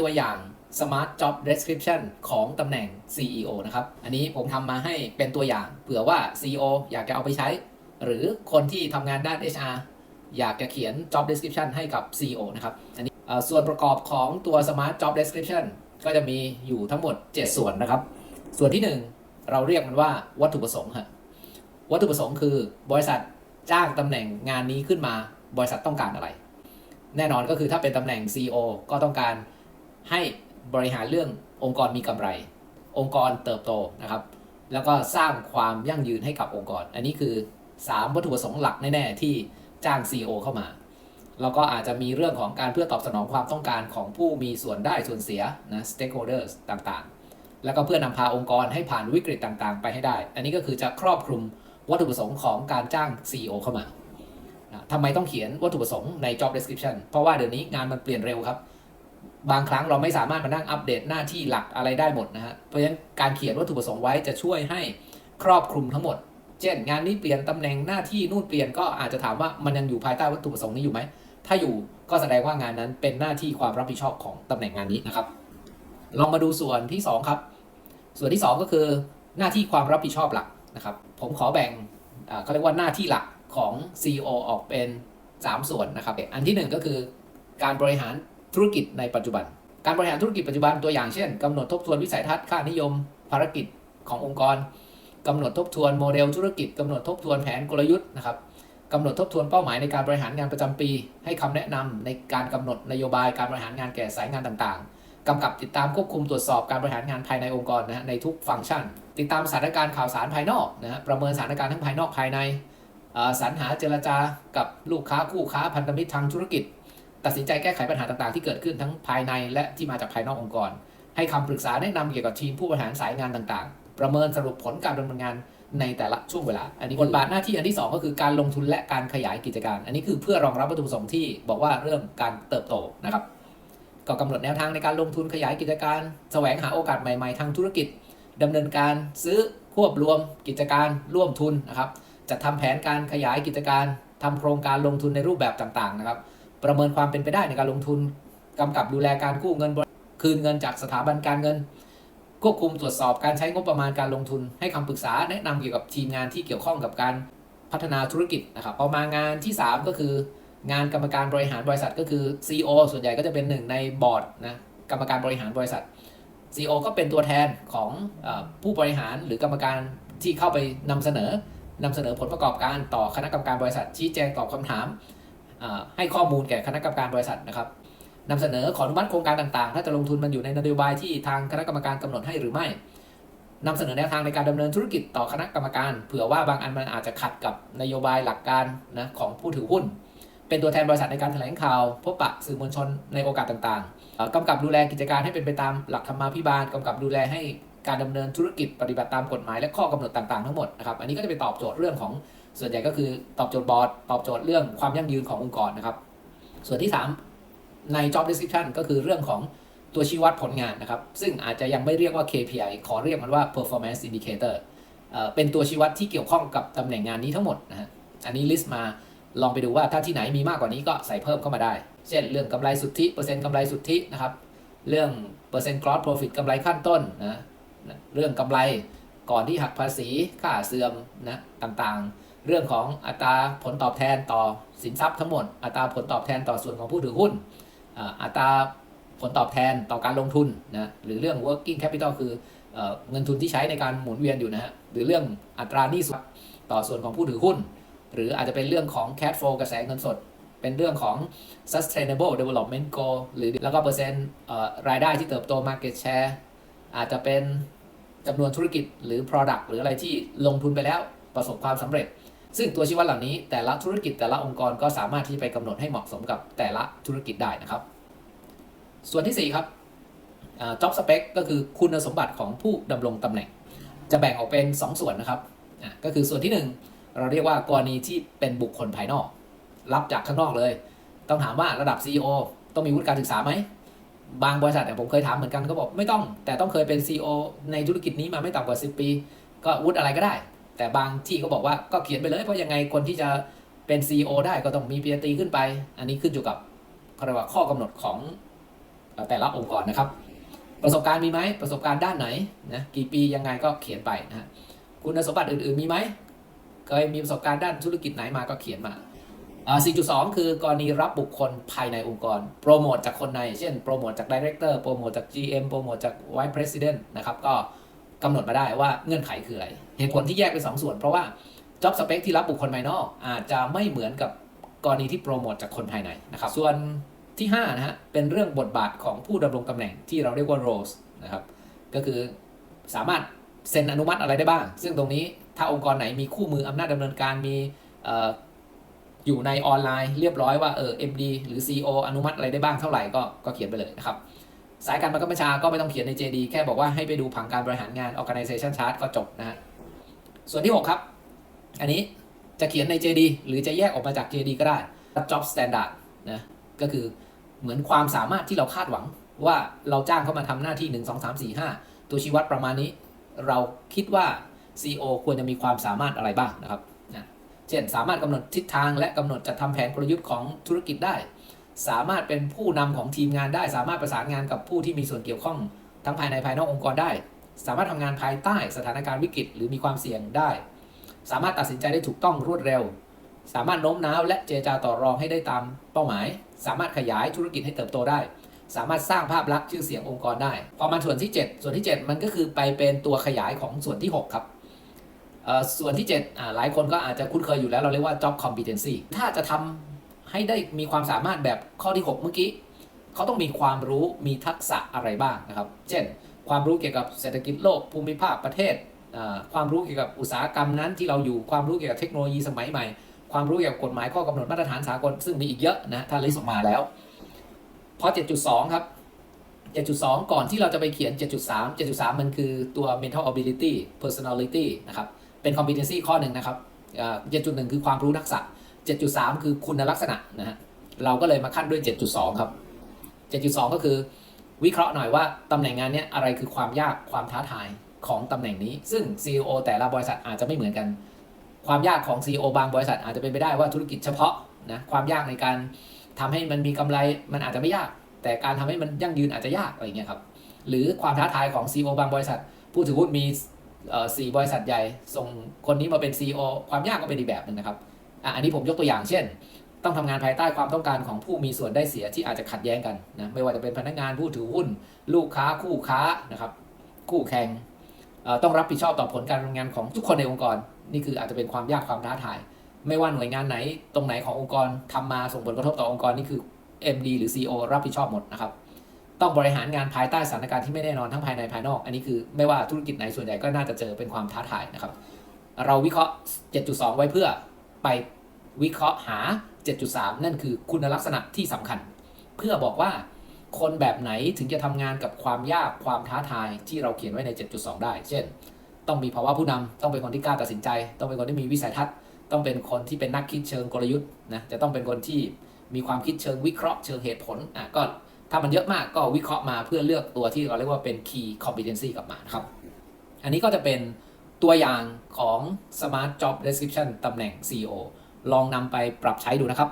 ตัวอย่าง Smart Job Description ของตำแหน่ง CEO นะครับ อันนี้ผมทำมาให้เป็นตัวอย่าง เผื่อว่า CEO อยากจะเอาไปใช้ หรือคนที่ทำงานด้าน HR อยากจะเขียน Job Description ให้กับ CEO นะครับ อันนี้ส่วนประกอบของตัว Smart Job Description ก็จะมีอยู่ทั้งหมด 7 ส่วนนะครับ ส่วนที่ 1 เราเรียกมันว่าวัตถุประสงค์ฮะวัตถุประสงค์คือบริษัทจ้างตำแหน่งงานนี้ขึ้นมา บริษัทต้องการอะไร แน่นอนก็คือถ้าเป็นตำแหน่ง CEO ก็ต้องการ ให้บริหารเรื่ององค์กรมีกำไร องค์กรเติบโตนะครับ แล้วก็สร้างความยั่งยืนให้กับองค์กร อันนี้คือ 3 วัตถุประสงค์หลักแน่ๆที่จ้าง CEO เข้ามา แล้วก็อาจจะมีเรื่องของการเพื่อตอบสนองความต้องการของผู้มีส่วนได้ส่วนเสียนะ stakeholders ต่างๆ แล้วก็เพื่อนำพาองค์กรให้ผ่านวิกฤตต่างๆ ไปให้ได้ อันนี้ก็คือจะครอบคลุมวัตถุประสงค์ของการจ้าง CEO เข้ามาทำไมต้องเขียนวัตถุประสงค์ใน job description เพราะว่าเดี๋ยวนี้งานมันเปลี่ยนเร็วครับ บางครั้งเราไม่สามารถมานั่งอัปเดตหน้าที่หลักอะไรได้หมดนะฮะ เพราะฉะนั้นการเขียนวัตถุประสงค์ไว้จะช่วยให้ครอบคลุมทั้งหมด เช่น งานนี้เปลี่ยนตำแหน่งหน้าที่นู่นเปลี่ยนก็อาจจะถามว่ามันยังอยู่ภายใต้วัตถุประสงค์นี้อยู่ไหม ถ้าอยู่ก็แสดงว่างานนั้นเป็นหน้าที่ความรับผิดชอบของตำแหน่งงานนี้นะครับ ลองมาดูส่วนที่ 2 ครับ ส่วนที่ 2 ก็คือหน้าที่ความรับผิดชอบหลักนะครับ ผมขอแบ่งเขาเรียกว่าหน้าที่หลักของ CEO ออกเป็น 3 ส่วนนะครับ อันที่ 1 ก็คือการบริหาร ธุรกิจในปัจจุบัน การบริหารธุรกิจปัจจุบันตัวอย่างเช่นกำหนดทบทวนวิสัยทัศน์ค่านิยม ภารกิจขององค์กรกำหนดทบทวนโมเดลธุรกิจกำหนดทบทวนแผนกลยุทธ์นะครับกำหนดทบทวนเป้าหมายในการบริหารงานประจำปี ให้คำแนะนำในการกำหนดนโยบายการบริหารงานแก่สายงานต่างๆกำกับติดตามควบคุมตรวจสอบการบริหารงานภายในองค์กรนะฮะในทุกฟังก์ชัน ติดตามสถานการณ์ข่าวสารภายนอกนะฮะประเมินสถานการณ์ทั้งภายนอกภายในสรรหาเจรจากับลูกค้าคู่ค้าพันธมิตรทางธุรกิจ ตัดสินใจแก้ไขปัญหาต่างๆ ที่เกิดขึ้นทั้งภายในและที่มาจากภายนอกองค์กร ให้คำปรึกษาแนะนำเกี่ยวกับทีมผู้บริหารสายงานต่างๆ ประเมินสรุปผลการดำเนินงานในแต่ละช่วงเวลา อันนี้บทบาทหน้าที่อันที่ 2 ก็คือการลงทุนและการขยายกิจการ อันนี้คือเพื่อรองรับวัตถุประสงค์ที่บอกว่าเริ่มการเติบโตนะครับ ก็กำหนดแนวทางในการลงทุนขยายกิจการ แสวงหาโอกาสใหม่ๆ ทางธุรกิจดำเนินการซื้อควบรวม กิจการร่วมทุนนะครับจัดทำแผนการขยายกิจการทำโครงการลงทุนในรูปแบบต่างๆนะครับ ประเมินความเป็นไปได้ในการลงทุนกำกับดูแลการกู้เงินคืนเงินจากสถาบันการเงินควบคุมตรวจสอบการใช้งบประมาณการลงทุน ให้คำปรึกษาแนะนำเกี่ยวกับทีมงานที่เกี่ยวข้องกับการพัฒนาธุรกิจนะครับพอมางานที่ 3 ก็คืองานกรรมการบริหารบริษัทก็คือ CEO ส่วนใหญ่ก็จะเป็นหนึ่งในบอร์ดนะกรรมการบริหารบริษัท CEO ก็เป็นตัวแทนของอผู้บริหารหรือกรรมการที่เข้าไปนำเสนอนำเสนอผลประกอบการต่อคณะกรรมการบริษัทชี้แจงตอบคำถาม ให้ข้อมูลแก่คณะกรรมการบริษัทนะครับนำเสนอขออนุมัติโครงการต่างๆ ถ้าจะลงทุนมันอยู่ในนโยบายที่ทางคณะกรรมการกำหนดให้หรือไม่นำเสนอแนวทางในการดำเนินธุรกิจต่อคณะกรรมการ เผื่อว่าบางอันมันอาจจะขัดกับนโยบายหลักการนะของผู้ถือหุ้น เป็นตัวแทนบริษัทในการแถลงข่าว พบปะสื่อมวลชนในโอกาสต่างๆเอ่อกำกับดูแลกิจการให้เป็นไปตามหลักธรรมาภิบาลกำกับดูแลให้การดำเนินธุรกิจปฏิบัติตามกฎหมายและข้อกำหนดต่างๆทั้งหมดนะครับ อันนี้ก็จะไปตอบโจทย์เรื่องของ ส่วนใหญ่ก็คือตอบโจทย์บอร์ดตอบโจทย์เรื่องความยั่งยืนขององค์กรนะครับ ส่วนที่ 3 ใน job description ก็คือเรื่องของตัวชี้วัดผลงานนะครับ ซึ่งอาจจะยังไม่เรียกว่า KPI ขอเรียกมันว่า performance indicator เป็นตัวชี้วัดที่เกี่ยวข้องกับตำแหน่งงานนี้ทั้งหมดนะฮะอันนี้ list มาลองไปดูว่าถ้าที่ไหนมีมากกว่านี้ก็ใส่เพิ่มเข้ามาได้ เช่นเรื่องกำไรสุทธิเปอร์เซ็นต์กำไรสุทธินะครับ เรื่องเปอร์เซ็นต์ gross profit กำไรขั้นต้นนะ เรื่องกำไรก่อนที่หักภาษีค่าเสื่อมนะต่างๆ เรื่องของอัตราผลตอบแทนต่อสินทรัพย์ทั้งหมด อัตราผลตอบแทนต่อส่วนของผู้ถือหุ้น อัตราผลตอบแทนต่อการลงทุนนะหรือเรื่อง working capital คือเอ่อเงินทุนที่ใช้ในการหมุนเวียนอยู่นะฮะหรือเรื่องอัตราหนี้สินต่อส่วนของผู้ถือหุ้น หรืออาจจะเป็นเรื่องของ cash flow กระแสเงินสด เป็นเรื่องของ sustainable development goal หรือแล้วก็เปอร์เซ็นต์รายได้ที่เติบโต market share อาจจะเป็นจำนวนธุรกิจหรือ product หรืออะไรที่ลงทุนไปแล้ว ประสบความสำเร็จ ซึ่งตัวชี้วัดเหล่านี้แต่ละธุรกิจแต่ละองค์กรก็สามารถที่จะไปกำหนดให้เหมาะสมกับแต่ละธุรกิจได้นะครับ ส่วนที่ 4 ครับ job spec ก็คือคุณสมบัติของผู้ดำรงตำแหน่ง จะแบ่งออกเป็น 2 ส่วนนะครับก็คือส่วนที่ 1 เราเรียกว่ากรณีที่เป็นบุคคลภายนอก รับจากข้างนอกเลย ต้องถามว่าระดับ CEO ต้องมีวุฒิการศึกษาไหมบางบริษัทเนี่ยผมเคยถามเหมือนกันเขาบอกไม่ต้อง แต่ต้องเคยเป็น CEO ในธุรกิจนี้มาไม่ต่ำกว่า 10 ปี ก็วุฒิอะไรก็ได้ แต่บางที่ก็บอกว่าก็เขียนไปเลย เพราะยังไงคนที่จะเป็น CEO ได้ก็ต้องมีปริญญาตรีขึ้นไป อันนี้ขึ้นอยู่กับเขาเรียกว่าข้อกำหนดของแต่ละองค์กรนะครับ ประสบการณ์มีไหมประสบการณ์ด้านไหนนะกี่ปียังไงก็เขียนไปนะคุณสมบัติอื่น ๆมีไหมเคยมีประสบการณ์ด้านธุรกิจไหนมาก็เขียนมาอ่า4.2 คือกรณีรับบุคคลภายในองค์กร โปรโมทจากคนใน เช่นโปรโมทจากดีเรคเตอร์โปรโมทจาก GM โปรโมทจาก Vice President นะครับ ก็ กำหนดมาได้ว่าเงื่อนไขคืออะไร เหตุผลที่แยกเป็นสองส่วน เพราะว่า job spec ที่รับบุคคลภายนอก อาจจะไม่เหมือนกับกรณีที่โปรโมทจากคนภายในนะครับ ส่วนที่5นะฮะเป็นเรื่องบทบาทของผู้ดำรงตำแหน่งที่เราเรียกว่า roles นะครับก็คือสามารถเซ็นอนุมัติอะไรได้บ้าง ซึ่งตรงนี้ถ้าองค์กรไหนมีคู่มืออำนาจดำเนินการมีอออยู่ในออนไลน์เรียบร้อยว่าเออ MD หรือ CEO อนุมัติอะไรได้บ้างเท่าไหร่ก็ก็เขียนไปเลยนะครับ สายการบังคับบัญชาก็ไม่ต้องเขียนใน JD แค่บอกว่าให้ไปดูผังการบริหารงาน organization chart ก็จบนะฮะส่วนที่ 6 ครับ อันนี้จะเขียนใน JD หรือจะแยกออกมาจาก JD ก็ได้ job standard นะก็คือเหมือนความสามารถที่เราคาดหวัง ว่าเราจ้างเขามาทำหน้าที่ 1 2 3 4 5 ตัวชี้วัดประมาณนี้ เราคิดว่า CEO ควรจะมีความสามารถอะไรบ้างนะครับนะเช่นสามารถกำหนดทิศทางและกำหนดจัดทำแผนกลยุทธ์ของธุรกิจได้ สามารถเป็นผู้นำของทีมงานได้ สามารถประสานงานกับผู้ที่มีส่วนเกี่ยวข้องทั้งภายในภายนอกองค์กรได้ สามารถทำงานภายใต้สถานการณ์วิกฤต หรือมีความเสี่ยงได้ สามารถตัดสินใจได้ถูกต้องรวดเร็ว สามารถโน้มน้าวและเจรจาต่อรองให้ได้ตามเป้าหมาย สามารถขยายธุรกิจให้เติบโตได้ สามารถสร้างภาพลักษณ์ชื่อเสียงองค์กรได้ พอมาส่วนที่ 7 ส่วนที่ 7 มันก็คือไปเป็นตัวขยายของส่วนที่ 6 ครับส่วนที่7หลายคนก็อาจจะคุ้นเคยอยู่แล้วเราเรียกว่า job competency ถ้าจะทำ ให้ได้มีความสามารถแบบข้อที่ 6 เมื่อกี้เขาต้องมีความรู้มีทักษะอะไรบ้างนะครับ เช่น ความรู้เกี่ยวกับเศรษฐกิจโลกภูมิภาคประเทศ ความรู้เกี่ยวกับอุตสาหกรรมนั้นที่เราอยู่ความรู้เกี่ยวกับเทคโนโลยีสมัยใหม่ ความรู้เกี่ยวกับกฎหมายข้อกำหนดมาตรฐานสากลซึ่งมีอีกเยอะนะถ้าลิสต์ออกมาแล้วพอ7.2 ครับ 7.2 ก่อนที่เราจะไปเขียน 7.3 7.3 มันคือตัว mental ability personality นะครับ เป็น competency ข้อหนึ่งนะครับ 7.1 คือความรู้ทักษะ 7.3 คือคุณลักษณะนะฮะเราก็เลยมาขั้นด้วย 7.2 ครับ 7.2 ก็คือ วิเคราะห์หน่อยว่าตำแหน่งงานเนี้ยอะไรคือความยากความท้าทายของตำแหน่งนี้ ซึ่ง CEO แต่ละบริษัทอาจจะไม่เหมือนกัน ความยากของ CEO บางบริษัทอาจจะเป็นไปได้ว่าธุรกิจเฉพาะนะความยากในการทำให้มันมีกำไรมันอาจจะไม่ยาก แต่การทำให้มันยั่งยืนอาจจะยากอะไรเงี้ยครับหรือความท้าทายของ CEO บางบริษัท ผู้ถือหุ้นมีสี่บริษัทใหญ่ ส่งคนนี้มาเป็น CEO ความยากก็เป็นอีกแบบหนึ่งนะครับ อะอันนี้ผมยกตัวอย่างเช่น ต้องทำงานภายใต้ความต้องการของผู้มีส่วนได้เสียที่อาจจะขัดแย้งกันนะไม่ว่าจะเป็นพนักงานผู้ถือหุ้น ลูกค้าคู่ค้านะครับคู่แข่งต้องรับผิดชอบต่อผลการทำงานของทุกคนในองค์กร นี่คืออาจจะเป็นความยากความท้าทาย ไม่ว่าหน่วยงานไหนตรงไหนขององค์กรทำมาส่งผลกระทบต่อองค์กรนี่คือ MD หรือ CEO รับผิดชอบหมดนะครับต้องบริหารงานภายใต้สถานการณ์ที่ไม่แน่นอนทั้งภายในภายนอก อันนี้คือไม่ว่าธุรกิจไหนส่วนใหญ่ก็น่าจะเจอเป็นความท้าทายนะครับ เราวิเคราะห์ 7.2 ไว้เพื่อ ไปวิเคราะห์หา 7.3 นั่นคือคุณลักษณะที่สำคัญ เพื่อบอกว่าคนแบบไหนถึงจะทำงานกับความยากความท้าทายที่เราเขียนไว้ใน 7.2 ได้ เช่น ต้องมีภาวะผู้นำต้องเป็นคนที่กล้าตัดสินใจ ต้องเป็นคนที่มีวิสัยทัศน์ ต้องเป็นคนที่เป็นนักคิดเชิงกลยุทธ์นะจะต้องเป็นคนที่มีความคิดเชิงวิเคราะห์เชิงเหตุผลอะก็ถ้ามันเยอะมากก็วิเคราะห์มาเพื่อเลือกตัวที่เราเรียกว่าเป็น key competency กลับมานะครับ อันนี้ก็จะเป็น ตัวอย่างของ smart job description ตำแหน่ง CEO ลองนำไปปรับใช้ดูนะครับ